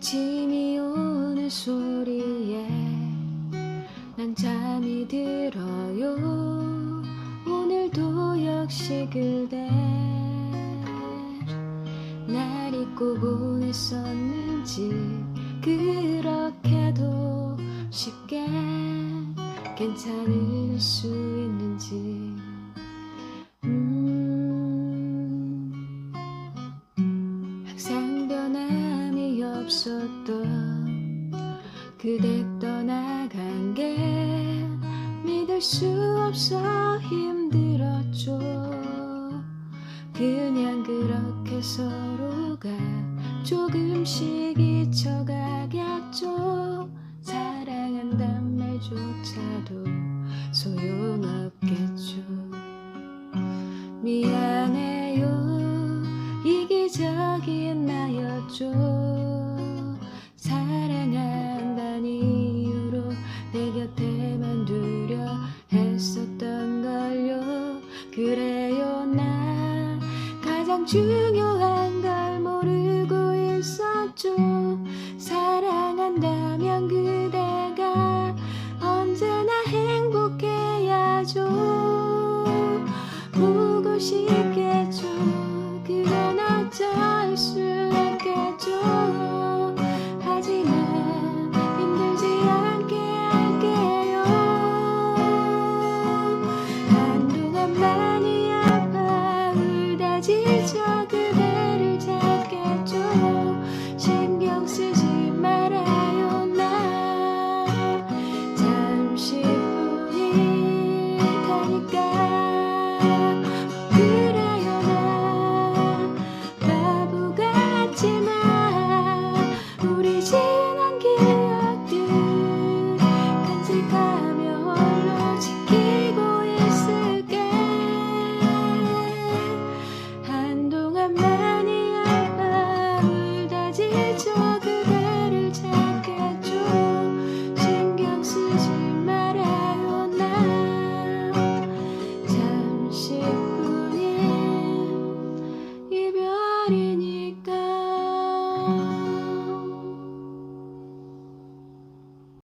아침이 오는 소리에 난 잠이 들어요. 오늘도 역시 그대 날 잊고 보냈었는지 그렇게도 쉽게 괜찮을 수 있는지 없었던 그대 떠나간 게 믿을 수 없어 힘들었죠. 그냥 그렇게 서로가 조금씩 잊혀가겠죠. 사랑한단 말조차도 소용없겠죠. 미안해요. 이기적인 나였죠 곁에만 두려 했었던 걸요. 그래요 나 가장 중요한 걸 모르고 있었죠. 사랑한다면 그대가 언제나 행복해야죠. 보고 싶